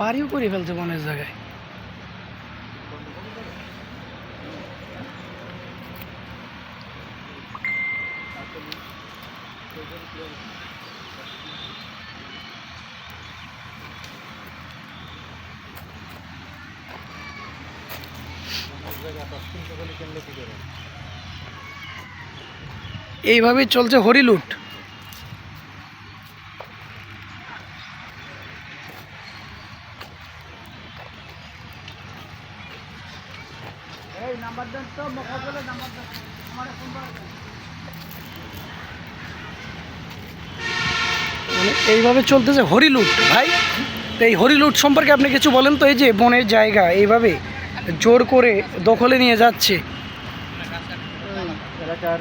বাড়িও করে ফেলছে বনের জায়গায়। এইভাবেই চলছে হরিলুট। মানে এইভাবে চলতেছে হরিলুট ভাই। তো এই হরিলুট সম্পর্কে আপনি কিছু বলেন তো? এই যে বনের জায়গা এইভাবে জোর করে দখলে নিয়ে যাচ্ছে। এলাকার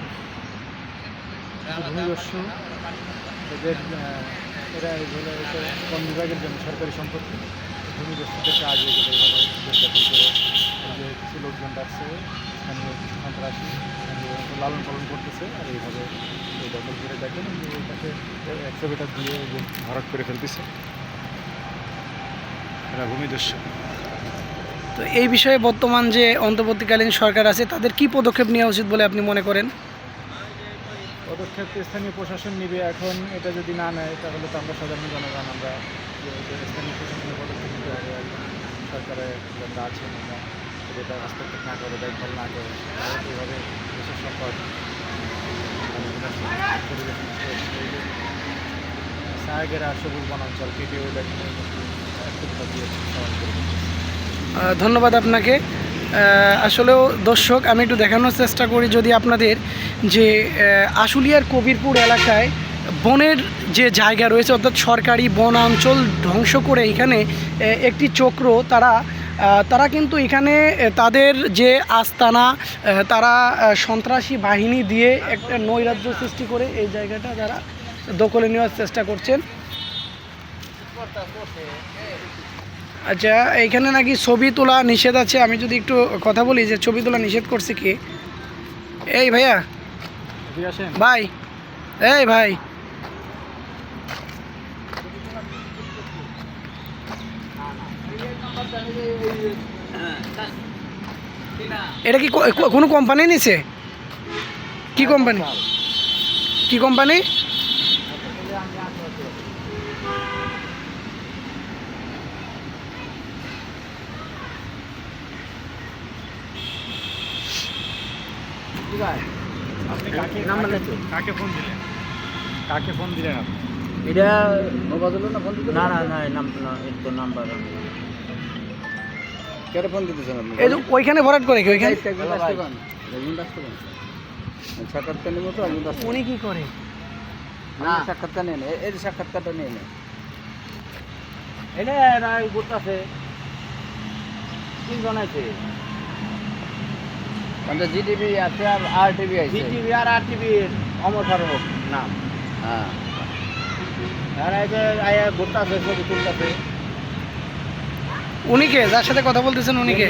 ভূমিদস্যু এদের এরা এগুলো বন বিভাগের জন্য সরকারি সম্পত্তি এগুলো করে। যে কিছু লোকজন ডাকছে স্থানীয় কিছু সন্ত্রাসী লালন পালন করতেছে আর এইভাবে এই দখল করে দেখেন এটাকে এক্সিবিটার দিয়ে ভরাট করে ফেলতেছে। এরা ভূমিদস্যু তো এই বিষয়ে বর্তমান যে অন্তর্বর্তীকালীন সরকার আছে তাদের কি পদক্ষেপ নেওয়া উচিত বলে আপনি মনে করেন? পদক্ষেপ স্থানীয় প্রশাসন নিবে। এখন এটা যদি না নেয় তাহলে তো আমরা সাধারণ জনগণ আমরা স্থানীয় প্রশাসনের পদক্ষেপ নিতে হবে সরকারের যারা আছেন আমরা যেটা হস্তক্ষেপ না করে, দেখভাল না করে এইভাবে দেশের সম্পদ যে ধন্যবাদ আপনাকে। আসলেও দর্শক, আমি একটু দেখানোর চেষ্টা করি যদি আপনাদের যে আশুলিয়ার কবিরপুর এলাকায় বনের যে জায়গা রয়েছে, অর্থাৎ সরকারি বনাঞ্চল ধ্বংস করে এখানে একটি চক্র, তারা তারা কিন্তু এখানে তাদের যে আস্তানা তারা সন্ত্রাসী বাহিনী দিয়ে একটা নৈরাজ্য সৃষ্টি করে এই জায়গাটা তারা দখলে নেওয়ার চেষ্টা করছেন। আচ্ছা এইখানে নাকি ছবি তোলা নিষেধ আছে? আমি যদি একটু কথা বলি যে ছবি তোলা নিষেধ করছে কি? এই ভাইয়া। ভাই এই ভাই। এটা কি কোনো কোম্পানি নিছে? কি কোম্পানি কি কোম্পানি কাকে কাকে ফোন দিলেন কাকে ফোন দিলেন আপনি এটা না না না এই নাম না এর তো নাম্বার কেটে ফোন দিতেছেন আপনি? এই যে ওইখানে ভরাট করে কি ওইখানে? সাক্ষাৎকার নেব তো উনি কি করে? না সাক্ষাৎকার নেন এই যে সাক্ষাৎকারটা নিয়ে নেন এটা না করতেছে তিনজন আছে। মানে জিটিভি আছে আর আর টিভি আছে। জিটিভি আর আর টিভির অমর ফারুক নাম। হ্যাঁ। আর এই যে আয়া ঘুরতেছে ছবি তুলতেছে। উনি কে যার সাথে কথা বলতেছেন উনি কে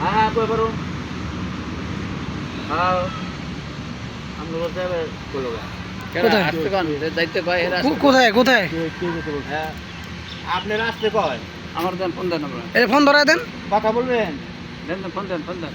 হ্যাঁ হ্যাঁ কই পারো? হ্যাঁ আমরা বলতে হবে কোথায়? কোথায় কে কে হ্যাঁ আপনি রাস্তে কয়? আমার দেন ফোন দেন ফোন ধরায় দেন। কথা বলবেন? দেন দেন ফোন দেন ফোন দেন।